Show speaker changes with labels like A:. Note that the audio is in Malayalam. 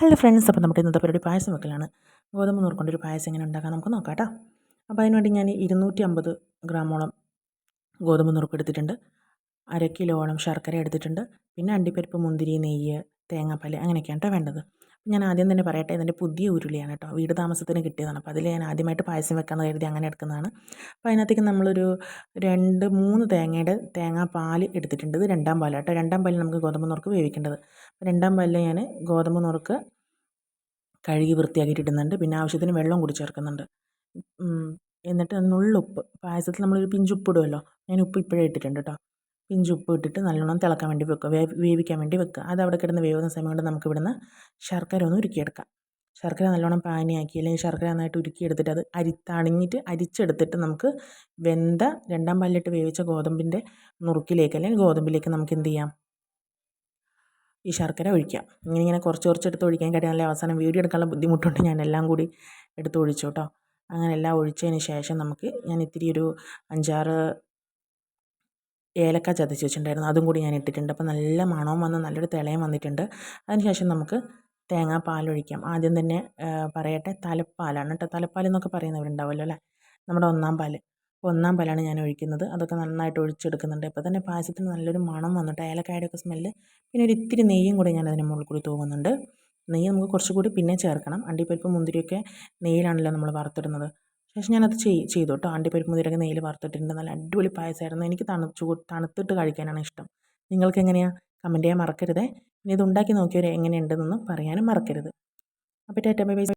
A: ഹലോ ഫ്രണ്ട്സ് അപ്പോൾ നമുക്ക് ഇന്നത്തെ പരിപാടി പായസം വെക്കലാണ്. ഗോതമ്പ് നുറുക്കൊണ്ടൊരു പായസം എങ്ങനെ ഉണ്ടാക്കാം നമുക്ക് നോക്കാം കേട്ടോ. അപ്പോൾ അതിനുവേണ്ടി ഞാൻ ഇരുന്നൂറ്റി അമ്പത് ഗ്രാമോളം ഗോതമ്പ് നുറുക്ക് എടുത്തിട്ടുണ്ട്. അര കിലോളം ശർക്കര എടുത്തിട്ടുണ്ട്. പിന്നെ അണ്ടിപ്പരിപ്പ് മുന്തിരി നെയ്യ് തേങ്ങാപ്പാൽ അങ്ങനെയൊക്കെയാണ് കേട്ടോ വേണ്ടത്. ഞാൻ ആദ്യം തന്നെ പറയട്ടെ ഇതിന്റെ പുതിയ ഉരുളിയാണ് കേട്ടോ വീട് താമസത്തിന് കിട്ടിയതാണ്. അപ്പോൾ അതിൽ ഞാൻ ആദ്യമായിട്ട് പായസം വെക്കാമെന്ന് കരുതി അങ്ങനെ എടുക്കുന്നതാണ്. അപ്പോൾ അതിനകത്തേക്ക് നമ്മളൊരു രണ്ട് മൂന്ന് തേങ്ങയുടെ തേങ്ങാപ്പാൽ എടുത്തിട്ടുണ്ട്. ഇത് രണ്ടാം പാലാണ് കേട്ടോ രണ്ടാം പാലിൽ നമുക്ക് ഗോതമ്പ് നുറുക്ക് വേവിക്കേണ്ടത്. അപ്പോൾ രണ്ടാം പാലിൽ ഞാൻ ഗോതമ്പ് നുറുക്ക് കഴുകി വൃത്തിയാക്കിയിട്ട് ഇടുന്നുണ്ട്. പിന്നെ ആവശ്യത്തിന് വെള്ളം കൂടി ചേർക്കുന്നുണ്ട്. എന്നിട്ട് നുള്ളുപ്പ്. പായസത്തിൽ നമ്മളൊരു പിഞ്ചുപ്പ് ഇടുമല്ലോ ഞാൻ ഉപ്പ് ഇപ്പോഴേ ഇട്ടിട്ടുണ്ട് കേട്ടോ പിഞ്ച് ഉപ്പ് ഇട്ടിട്ട് നല്ലോണം തിളക്കാൻ വേണ്ടി വെക്കുക. വേവിക്കാൻ വേണ്ടി വെക്കുക. അത് അവിടെ കിടന്ന് വേവുന്ന സമയം കൊണ്ട് നമുക്ക് ഇവിടുന്ന് ശർക്കര ഒന്ന് ഉരുക്കിയെടുക്കാം. ശർക്കര നല്ലോണം പാനിയാക്കി അല്ലെങ്കിൽ ശർക്കര നന്നായിട്ട് ഉരുക്കിയെടുത്തിട്ട് അത് അരി അരിച്ചെടുത്തിട്ട് നമുക്ക് വെന്ത രണ്ടാം പല്ലിട്ട് വേവിച്ച ഗോതമ്പിന്റെ നുറുക്കിലേക്ക് അല്ലെങ്കിൽ ഗോതമ്പിലേക്ക് നമുക്ക് എന്ത് ചെയ്യാം? ഈ ശർക്കര ഒഴിക്കാം. ഇങ്ങനെ ഇങ്ങനെ കുറച്ച് കുറച്ച് എടുത്ത് ഒഴിക്കാൻ കഴിയാനുള്ള അവസാനം വീഡിയോ എടുക്കാനുള്ള ബുദ്ധിമുട്ടുണ്ട്. ഞാൻ എല്ലാം കൂടി എടുത്ത് ഒഴിച്ചു കേട്ടോ. അങ്ങനെ എല്ലാം ഒഴിച്ചതിന് ശേഷം നമുക്ക് ഞാൻ ഇത്തിരി ഒരു അഞ്ചാറ് ഏലക്ക ചതച്ച് വെച്ചിട്ടുണ്ടായിരുന്നു. അതും കൂടി ഞാൻ ഇട്ടിട്ടുണ്ട്. അപ്പോൾ നല്ല മണവും വന്ന്. നല്ലൊരു തിളയും വന്നിട്ടുണ്ട്. അതിനുശേഷം നമുക്ക് തേങ്ങാ തേങ്ങാപ്പാലൊഴിക്കാം ആദ്യം തന്നെ പറയട്ടെ തലപ്പാലാണ് കേട്ടോ. തലപ്പാൽ എന്നൊക്കെ പറയുന്നവരുണ്ടാവുമല്ലോ അല്ലേ? നമ്മുടെ ഒന്നാം പാൽ ഒന്നാം പാലാണ് ഞാൻ ഒഴിക്കുന്നത്. അതൊക്കെ നന്നായിട്ട് ഒഴിച്ചെടുക്കുന്നുണ്ട്. അപ്പോൾ തന്നെ പായസത്തിന് നല്ലൊരു മണം വന്നിട്ട് ഏലക്കായുടെ ഒക്കെ സ്മെല്ല്. പിന്നെ ഒരു ഇത്തിരി നെയ്യും കൂടി ഞാൻ അതിന് മുകളിൽ കൂടി തൂവുന്നുണ്ട്. നെയ്യ് നമുക്ക് കുറച്ചുകൂടി പിന്നെ ചേർക്കണം. അണ്ടിപ്പരിപ്പ് മുന്തിരിയൊക്കെ നെയ്യിലാണല്ലോ നമ്മൾ വറുത്തിടുന്നത്. ശേഷം ഞാനത് ചെയ് ചെയ്തു കേട്ടോ അണ്ടിപ്പരിപ്പ് മുതിരൊക്കെ നെയ്യിൽ വറുത്തിട്ടുണ്ട് നല്ല അടിപൊളി പായസമായിരുന്നു. എനിക്ക് തണുച്ചു തണുത്തിട്ട് കഴിക്കാനാണ് ഇഷ്ടം. നിങ്ങൾക്ക് എങ്ങനെയാണ് കമന്റ് ചെയ്യാൻ മറക്കരുത്. ഇനി ഇത് ഉണ്ടാക്കി നോക്കിയവർ എങ്ങനെയുണ്ടെന്നൊന്നും പറയാനും മറക്കരുത്. അപ്പോൾ ടേറ്റ ബൈ.